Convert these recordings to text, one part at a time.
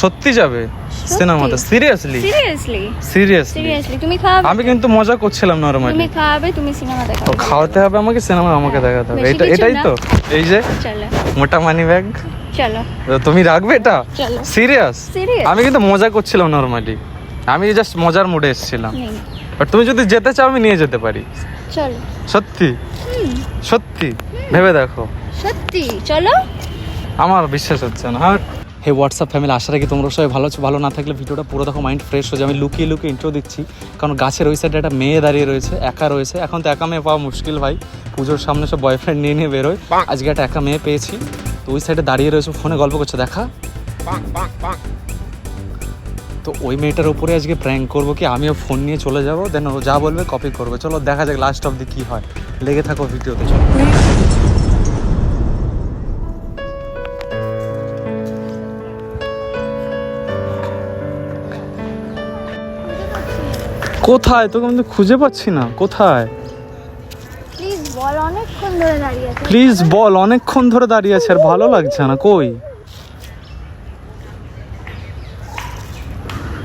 সত্যি যাবে? সিনেমাতে সিরিয়াসলি সিরিয়াসলি সিরিয়াসলি সিরিয়াসলি তুমি খাওয়াবে আমি কিন্তু মজা করছিলাম নরমালি তুমি খাওয়াবে তুমি সিনেমা দেখাবে। খাওয়াতে হবে আমাকে সিনেমা আমাকে দেখাতে হবে। এটা এটাই তো। এই যে মোটা মানি ব্যাগ চলো। তুমি রাখবে এটা? সিরিয়াস আমি কিন্তু মজা করছিলাম নরমালি আমি জাস্ট মজার মুডে এসেছিলাম। বাট তুমি যদি যেতে চাও আমি নিয়ে যেতে পারি। চলো। সত্যি? সত্যি? ভেবে দেখো। সত্যি। চলো। আমার বিশ্বাস হচ্ছে না। আর হে হোয়াটসঅ্যাপ ফ্যামিলি আশা রাখি তোমরা সবাই ভালো ভালো না থাকলে ভিডিওটা পুরো দেখো মাইন্ড ফ্রেশ হয়ে যাবে। আমি লুকিয়ে লুকিয়ে ইন্ট্রো দিচ্ছি। কারণ গাছের ওই সাইডে একটা মেয়ে দাঁড়িয়ে রয়েছে, একা রয়েছে। এখন তো একা মেয়ে পাওয়া মুশকিল ভাই। পুজোর সামনে সব বয়ফ্রেন্ড নিয়ে নিয়ে বেরোয়। আজকে একটা একা মেয়ে পেয়েছি। তো ওই সাইডে দাঁড়িয়ে রয়েছে ফোনে গল্প করছে, দেখা। তো ওই মেয়েটার উপরে আজকে প্র্যাঙ্ক করব কি? আমিও ফোন নিয়ে চলে যাব দেন ও যা বলবে কপি করবে। চলো দেখা যাক লাস্ট অব্দি কী হয়। লেগে থাকো ভিডিওতে, চলো। কোথায়? তোকে আমি তো খুঁজে পাচ্ছি না। কোথায়? প্লিজ বল অনেকক্ষণ ধরে দাঁড়িয়ে আছে। প্লিজ বল অনেকক্ষণ ধরে দাঁড়িয়ে আছে আর ভালো লাগছে না কই?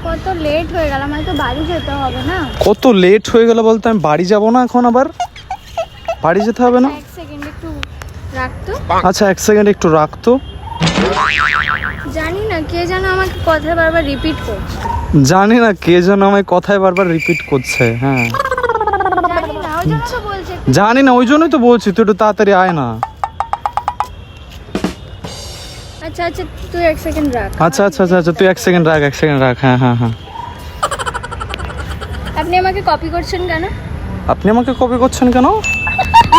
কত লেট হয়ে গেল তো বাড়ি যেতে হবে না। কত লেট হয়ে গেল বলতে আমি বাড়ি যাব না এখন আবার? বাড়ি যেতে হবে না? এক সেকেন্ড একটু রাখতো আচ্ছা এক সেকেন্ড একটু রাখতো জানি না কে যেন আমাকে কথা বারবার রিপিট করছে। জানি না কে যেন আমায় কথায় বারবার রিপিট করছে হ্যাঁ। জানি না ওই জন্যই তো বলছি তুই একটু তাড়াতাড়ি আয় না। আচ্ছা আচ্ছা তুই এক সেকেন্ড রাখ। আচ্ছা আচ্ছা আচ্ছা আচ্ছা তুই এক সেকেন্ড রাখ এক সেকেন্ড রাখ হ্যাঁ হ্যাঁ হ্যাঁ। আপনি আমাকে কপি করছেন কেন? আপনি আমাকে কপি করছেন কেন?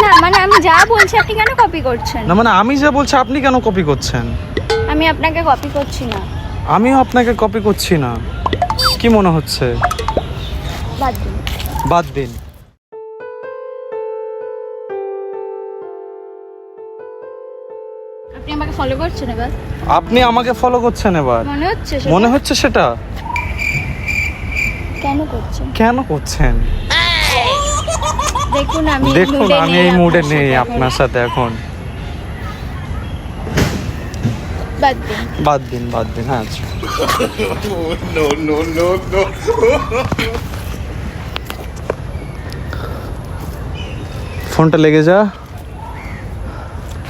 না মানে আমি যা বলছি আপনি কেন কপি করছেন? না মানে আমি যা বলছি আপনি কেন কপি করছেন? আমি আপনাকে কপি করছি না। আমিও আপনাকে কপি করছি না। কি মনে হচ্ছে? বাদ দিন। আপনি আমাকে ফলো করছেন এবার? আপনি আমাকে ফলো করছেন এবার? মনে হচ্ছে সেটা? কেন করছেন? কেন করছেন? দেখুন আমি এই মুডে নেই আপনার সাথে এখন এখন। বাদ দিন। বাদ দিন বাদ দিন হ্যাঁ আচ্ছা। ফোনটা লেগে যা।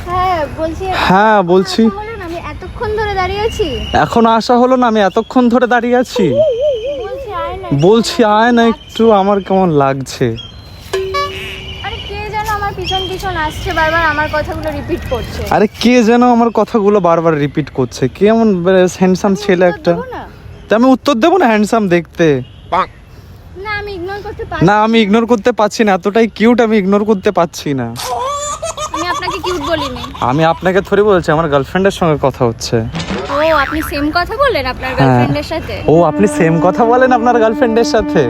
হ্যাঁ বলছি হ্যাঁ বলছি। আমি এতক্ষণ ধরে দাঁড়িয়ে আছি। এখন আসা হলো না আমি এতক্ষণ ধরে দাঁড়িয়ে আছি। বলছি আয় না বলছি আয় না একটু আমার কেমন লাগছে। পিছন পিছন আসছে বারবার আমার কথাগুলো রিপিট করছে। আরে কে যেন আমার কথাগুলো বারবার রিপিট করছে? কেমন হ্যান্ডসাম ছেলে একটা। তা আমি উত্তর দেবো না হ্যান্ডসাম দেখতে? না আমি ইগনোর করতে পারি না আমি ইগনোর করতে পারছি না। এতটাই কিউট আমি ইগনোর করতে পারছি না। আমি আপনাকে কিউট বলিনি। আমি আপনাকে থরি বলছি আমার গার্লফ্রেন্ডের সঙ্গে কথা হচ্ছে। ও আপনি সেম কথা বললেন আপনার হ্যাঁ। গার্লফ্রেন্ডের সাথে? ও আপনি সেম কথা বলেন আপনার গার্লফ্রেন্ডের সাথে?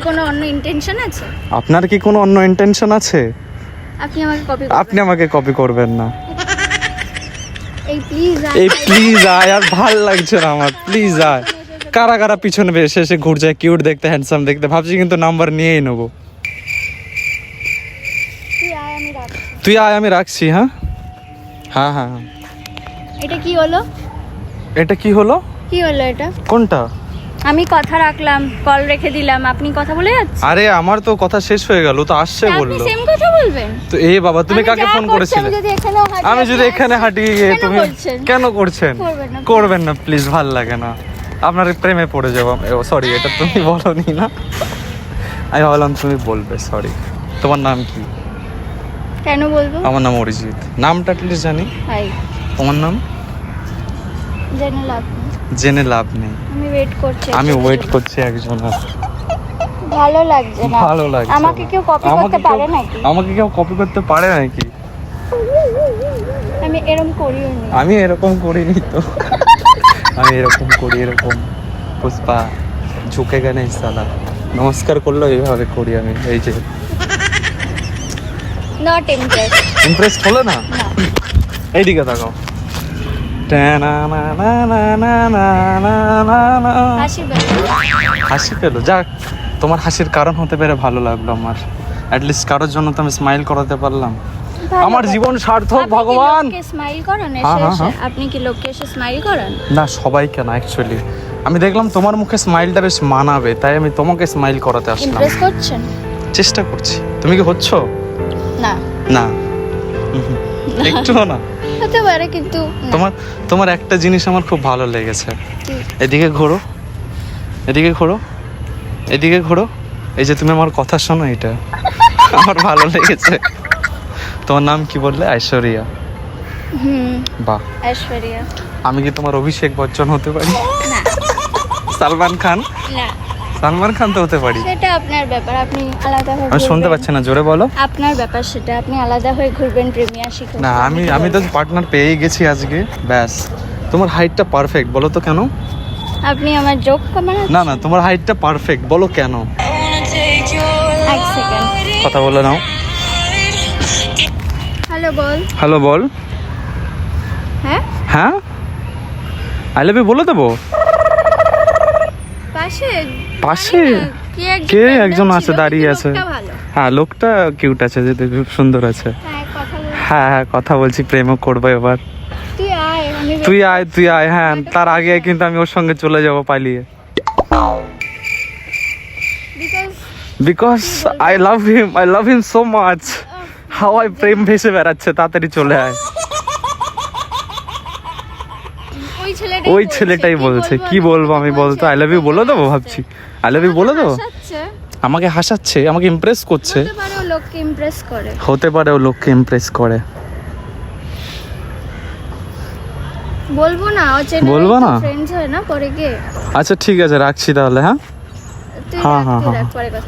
কি কোনো অন্য ইন্টেনশন আছে? আপনার কি কোনো অন্য ইন্টেনশন আছে? আপনি আমাকে কপি আপনি আমাকে কপি করবেন না। এই প্লিজ এই প্লিজ আয় আর ভালো লাগছে না আমার। প্লিজ আয়। কারা কারা পিছনে বেশে এসে ঘুরছে কিউট দেখতে হ্যান্ডসাম দেখতে ভাবছি কিন্তু নাম্বার নিয়েই নেব। তুই আয় আমি রাখছি। তুই আয় আমি রাখছি হ্যাঁ? হ্যাঁ হ্যাঁ হ্যাঁ। এটা কি হলো? এটা কি হলো? কি হলো এটা? কোনটা? আমি কথা রাখলাম কল রেখে দিলাম আপনি কথা বলে যাচ্ছেন? আরে আমার তো কথা শেষ হয়ে গেল তো আসছে আপনি বলল। সেম কথা বলবেন? তো এই বাবা তুমি কাকে ফোন করেছিলে? আমি যদি এখানে। হাঁটি গিয়ে তুমি কেন করছেন? করবেন না, প্লিজ ভালো লাগে না। আপনার প্রেমে পড়ে যাব সরি এটা তুমি বলনি না? আমি ভাবলাম তুমি বলবে সরি তোমার নাম কি? কেন বলব? আমার নাম অরিজিৎ। নামটা প্লিজ জানি। হাই। তোমার নাম? জেনে লাভ। জেনে লাভ নেই। আমি ওয়েট করছি আমি ওয়েট করছি একজন ভালো লাগছে না। ভালো লাগছে আমাকে কেউ কপি করতে পারে নাকি? আমাকে কেউ কপি করতে পারে নাকি? আমি এরকম করিও নি। আমি এরকম করি করিনি তো। আমি এরকম করি এরকম। পুষ্পা ঝুঁকে গেলে সালা। নমস্কার করল এইভাবে করি আমি এই যে। নট ইমপ্রেস ইমপ্রেস হলো না? না। এইদিকে তাকাও। হাসি পেল। যাক তোমার হাসির কারণ হতে পেরে ভালো লাগল আমার। অ্যাটলিস্ট কারোর জন্য তো আমি স্মাইল করাতে পারলাম। আমার জীবন সার্থক ভগবান! স্মাইল করান হ্যাঁ, হ্যাঁ, হ্যাঁ। আপনি কি লোককে এসে স্মাইল করান? না সবাইকে না অ্যাকচুয়ালি আমি দেখলাম তোমার মুখে স্মাইলটা বেশ মানাবে তাই আমি তোমাকে স্মাইল করাতে আসলাম। ইমপ্রেস করছেন? চেষ্টা করছি। তুমি কি হচ্ছ? না। না। হুম, একটুও না। হতে পারে কিন্তু না। তোমার তোমার একটা জিনিস আমার খুব ভালো লেগেছে। কি? এদিকে ঘোরো। এদিকে ঘোরো। এদিকে ঘোরো। এই যে তুমি আমার কথা শোনো এটা। আমার ভালো লেগেছে। তোমার নাম কি বললে? ঐশ্বরিয়া। হুম। বাহ। ঐশ্বরিয়া। আমি কি তোমার অভিষেক বচ্চন হতে পারি? না। সালমান খান? না। সালমান খান তো হতে পারি। সেটা আপনার ব্যাপার আপনি আলাদা হয়ে আমি শুনতে। পাচ্ছি না জোরে বলো। আপনার ব্যাপার সেটা আপনি আলাদা হয়ে ঘুরবেন প্রেমিয়া শিখুন না আমি আমি তো পার্টনার পেয়েই গেছি আজকে ব্যাস। তোমার হাইটটা পারফেক্ট বলো তো কেন? আপনি আমার যোগ কমান না না তোমার হাইটটা পারফেক্ট বলো কেন? এক সেকেন্ড কথা বলে নাও। হ্যালো বল। হ্যালো বল। হ্যাঁ? হ্যাঁ? আই লাভ ইউ বলে দেবো। পাশে পাশে? কে একজন কে একজন আছে দাঁড়িয়ে আছে? হ্যাঁ লোকটা কিউট আছে যেতে খুব সুন্দর আছে। হ্যাঁ হ্যাঁ হ্যাঁ কথা বলছি প্রেমও করব এবার। তুই আয় তুই আয় হ্যাঁ তার আগে কিন্তু আমি ওর সঙ্গে চলে যাব পালিয়ে। Because I love him I love him so much হাওয়াই প্রেম ভেসে বেড়াচ্ছে তাড়াতাড়ি চলে আয়। ওই ছেলেটাই বলছে, কি? বলব আমি? বলতো? আই লাভ ইউ বলে দেবো ভাবছি। আই লাভ ইউ বলে হাসাচ্ছে। আমাকে হাসাচ্ছে আমাকে ইমপ্রেস করছে। হতে পারে ও লোককে ইমপ্রেস করে। হতে পারে ও লোককে ইমপ্রেস করে। বলব না ও চেনে বলব না? ফ্রেন্ডস হয় না পরে গিয়ে। আচ্ছা ঠিক আছে রাখছি তাহলে হ্যাঁ? হ্যাঁ হ্যাঁ হ্যাঁ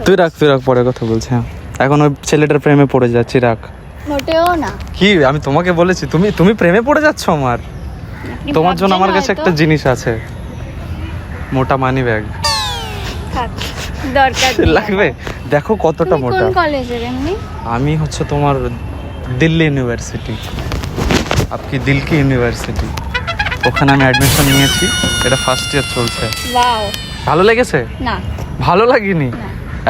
তুই রাখ তুই রাখ পরে কথা বলছি হ্যাঁ। এখন ওই ছেলেটার প্রেমে পড়ে যাচ্ছি রাখ। মোটেও না। কি আমি তোমাকে বলেছি তুমি তুমি প্রেমে পড়ে যাচ্ছ আমার? তোমার জন্য আমার কাছে একটা জিনিস আছে। মোটা মানি ব্যাগ। দরকার। লাগবে? দেখো কতটা মোটা। কোন কলেজের এমনি? আমি হচ্ছে তোমার দিল্লি ইউনিভার্সিটি আপকি দিল কি ইউনিভার্সিটি ওখানে আমি অ্যাডমিশন নিয়েছি। এটা ফার্স্ট ইয়ার চলছে। ওয়াও ভালো লেগেছে? না। ভালো লাগেনি?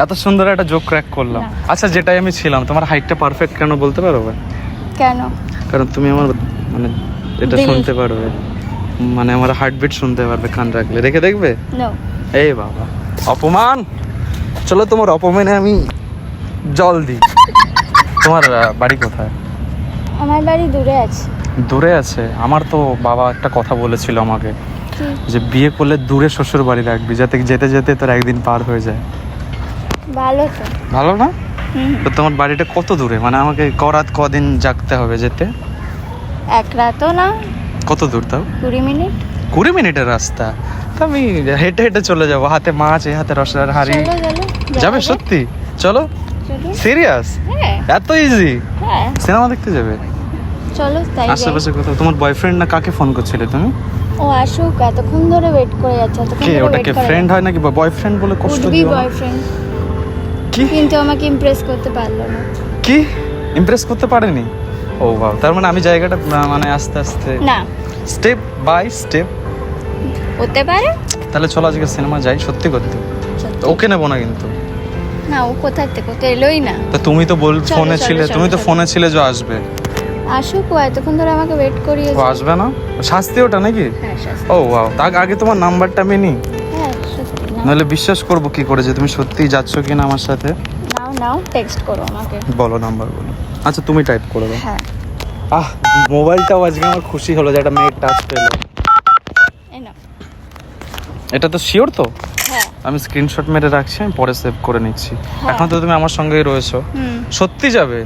এত সুন্দর একটা জোক ক্র্যাক করলাম। আচ্ছা যেটাই আমি ছিলাম তোমার হাইটটা পারফেক্ট কেন বলতে পারবে? কেন? কারণ তুমি আমার মানে এটা শুনতে পারবে। মানে আমার হার্টবিট শুনতে পারবে কান রাখলে। রেখে দেখবে? এই বাবা। অপমান? চলো তোমার অপমানে আমি জল দিই। তোমার বাড়ি কোথায়? আমার বাড়ি দূরে আছে। দূরে আছে? আমার তো বাবা একটা কথা বলেছিল আমাকে যে বিয়ে করলে দূরে শ্বশুর বাড়ি রাখবি যাতে যেতে যেতে তোর একদিন পার হয়ে যায়। ভালো তো। ভালো না? তো তোমার বাড়িটা কত দূরে? মানে আমাকে ক করাত কদিন জাগতে হবে যেতে? এক রাতও না। কত দূর তাও? কুড়ি মিনিট। কুড়ি মিনিটের রাস্তা। আমি হেঁটে হেঁটে চলে যাব। হাতে মাছ এই হাতে রসের হাড়ি। যাবে সত্যি? চলো। সিরিয়াস? হ্যাঁ। এত ইজি হ্যাঁ। সিনেমা দেখতে যাবে? চলো তাই আশেপাশে কোথাও? তোমার বয়ফ্রেন্ড না কাকে ফোন করছিলে তুমি? ও আসুক এতক্ষণ ধরে ওয়েট করে যাচ্ছে এতক্ষণ কে? ধরে ওটা wait কে ফ্রেন্ড হয় নাকি? বয়ফ্রেন্ড বলে কষ্ট দিও বয়ফ্রেন্ড কি? কিন্তু আমাকে ইমপ্রেস করতে পারল না। কি? ইমপ্রেস করতে পারেনি? ও বাবা তার মানে আমি জায়গাটা মানে আস্তে আস্তে না। স্টেপ বাই স্টেপ হতে পারে। তাহলে চলো আজকে সিনেমা যাই সত্যি করতে। ওকে নেব না কিন্তু। না ও কোথা থেকে? তো এলোই না। তা তুমি তো বল ফোনে ছিলে তুমি তো ফোনে ছিলে যে আসবে। আসুক ও এতক্ষণ ধরে আমাকে ওয়েট করিয়ে ও আসবে না? শাস্তি ওটা নাকি? হ্যাঁ ও ওয়াও তার আগে তোমার নাম্বারটা আমি নিই। হ্যাঁ নাহলে বিশ্বাস করব কি করে যে তুমি সত্যিই যাচ্ছ কিনা আমার সাথে? নাও নাও টেক্সট করো আমাকে। বলো নাম্বার বলো। আচ্ছা তুমি টাইপ করে দাও। হ্যাঁ। আহ মোবাইলটাও আজকে আমার খুশি হলো যে একটা মেয়ের টাচ পেল। এটা তো শিওর তো? হ্যাঁ। আমি স্ক্রিনশট মেরে রাখছি আমি পরে সেভ করে নিচ্ছি। এখন তো তুমি আমার সঙ্গেই রয়েছো। সত্যি যাবে?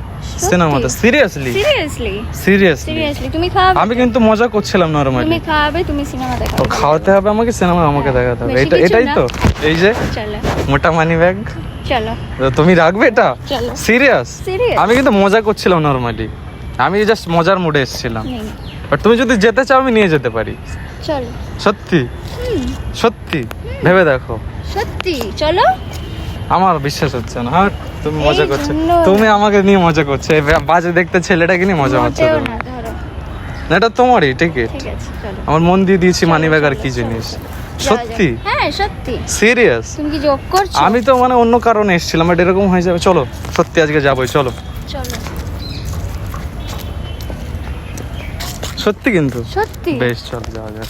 সিনেমাতে সিরিয়াসলি সিরিয়াসলি তুমি খাওয়াবে? আমি কিন্তু মজা করছিলাম নরমালি তুমি খাওয়াবে তুমি সিনেমা ও দেখাবে খাওয়াতে হবে আমাকে সিনেমা আমাকে দেখাতে হবে। এটা এটাই তো। এই যে চলো। মোটা মানি ব্যাগ চলো। তুমি রাখবে এটা? চলো। সিরিয়াস সিরিয়াস আমি কিন্তু মজা করছিলাম নরমালি আমি জাস্ট মজার মুডে এসেছিলাম। বাট তুমি যদি যেতে চাও আমি নিয়ে যেতে পারি। চলো। সত্যি? সত্যি? ভেবে দেখো। সত্যি? চলো। আমার বিশ্বাস হচ্ছে না। আর তুমি মজা করছ। তুমি আমাকে নিয়ে মজা করছ। বাজে দেখতে ছেলেটাকে নিয়ে মজা করছ মোটেও তুমি না এটা তোমারই টিকিট আমার মন দিয়ে দিয়েছি মানি ব্যাগ আর কি জিনিস। সত্যি? হ্যাঁ সত্যি। সিরিয়াস তুমি কি যোগ করছ? আমি তো মানে অন্য কারণে এসেছিলাম বাট এরকম হয়ে যাবে। চলো সত্যি আজকে যাবোই চলো। চলো। সত্যি কিন্তু? সত্যি? বেশ চল যাওয়া যাক।